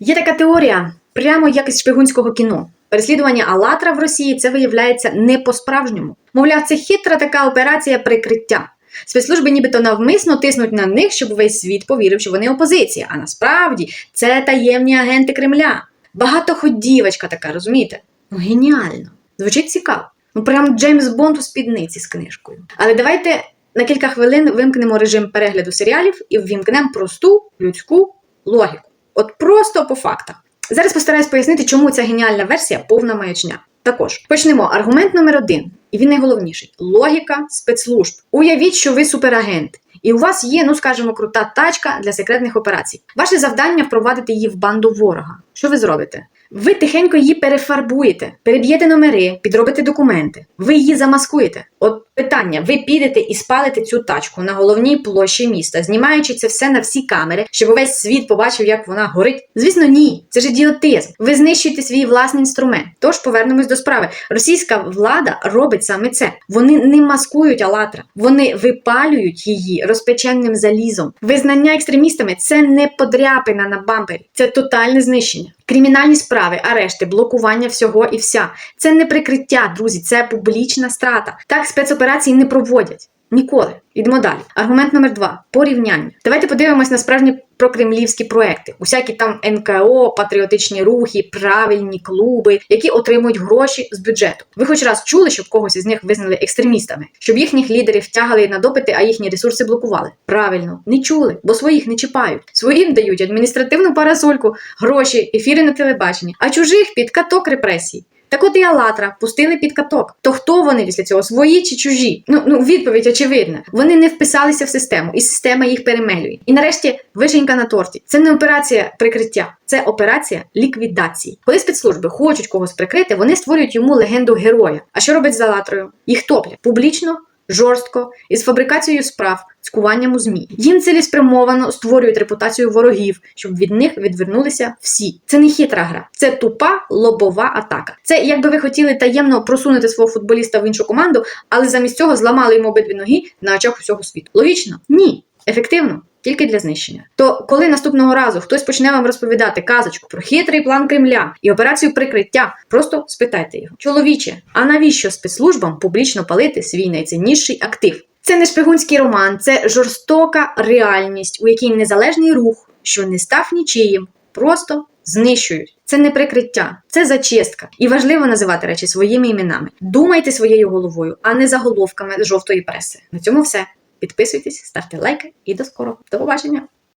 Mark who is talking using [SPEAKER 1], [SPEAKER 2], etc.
[SPEAKER 1] Є така теорія, прямо як із шпигунського кіно. Переслідування Алатра в Росії це виявляється не по-справжньому. Мовляв, це хитра така операція прикриття. Спецслужби нібито навмисно тиснуть на них, щоб весь світ повірив, що вони опозиція. А насправді це таємні агенти Кремля. Багатоходівочка така, розумієте? Ну, геніально. Звучить цікаво. Ну, прям Джеймс Бонд у спідниці з книжкою. Але давайте на кілька хвилин вимкнемо режим перегляду серіалів і ввімкнемо просту людську логіку. От просто по фактах. Зараз постараюсь пояснити, чому ця геніальна версія повна маячня. Також почнемо. Аргумент номер один, і він найголовніший: логіка спецслужб. Уявіть, що ви суперагент, і у вас є, ну скажімо, крута тачка для секретних операцій. Ваше завдання впровадити її в банду ворога. Що ви зробите? Ви тихенько її перефарбуєте, переб'єте номери, підробите документи. Ви її замаскуєте. От питання: ви підете і спалите цю тачку на головній площі міста, знімаючи це все на всі камери, щоб увесь світ побачив, як вона горить. Звісно, ні, це ж ідіотизм. Ви знищуєте свій власний інструмент. Тож повернемось до справи. Російська влада робить саме це. Вони не маскують Алатра, вони випалюють її розпеченним залізом. Визнання екстремістами це не подряпина на бампері, це тотальне знищення. Кримінальні справи, арешти, блокування всього і вся. Це не прикриття, друзі, це публічна страта. Так спецоперації не проводять. Ніколи. Йдемо далі. Аргумент номер два порівняння. Давайте подивимось на справжні прокремлівські проекти. Усякі там НКО, патріотичні рухи, правильні клуби, які отримують гроші з бюджету. Ви хоч раз чули, щоб когось із них визнали екстремістами, щоб їхніх лідерів втягали на допити, а їхні ресурси блокували. Правильно, не чули, бо своїх не чіпають. Своїм дають адміністративну парасольку, гроші, ефіри на телебаченні, а чужих під каток репресій. Так от і Алатра пустили під каток. То хто вони після цього? Свої чи чужі? Ну ну відповідь очевидна. Вони не вписалися в систему, і система їх перемелює. І нарешті вишенька на торті. Це не операція прикриття, це операція ліквідації. Коли спецслужби хочуть когось прикрити, вони створюють йому легенду героя. А що робить з Алатрою? Їх топлять публічно. Жорстко із фабрикацією справ, цькуванням у змі. Їм цілеспрямовано створюють репутацію ворогів, щоб від них відвернулися всі. Це не хитра гра, це тупа лобова атака. Це якби ви хотіли таємно просунути свого футболіста в іншу команду, але замість цього зламали йому обидві ноги на очах усього світу. Логічно? Ні. Ефективно. Тільки для знищення. То коли наступного разу хтось почне вам розповідати казочку про хитрий план Кремля і операцію прикриття, просто спитайте його, чоловіче, а навіщо спецслужбам публічно палити свій найцінніший актив? Це не шпигунський роман, це жорстока реальність, у якій незалежний рух, що не став нічиїм, просто знищують. Це не прикриття, це зачистка. І важливо називати речі своїми іменами. Думайте своєю головою, а не заголовками жовтої преси. На цьому все. Підписуйтесь, ставте лайки і до скорого. До побачення!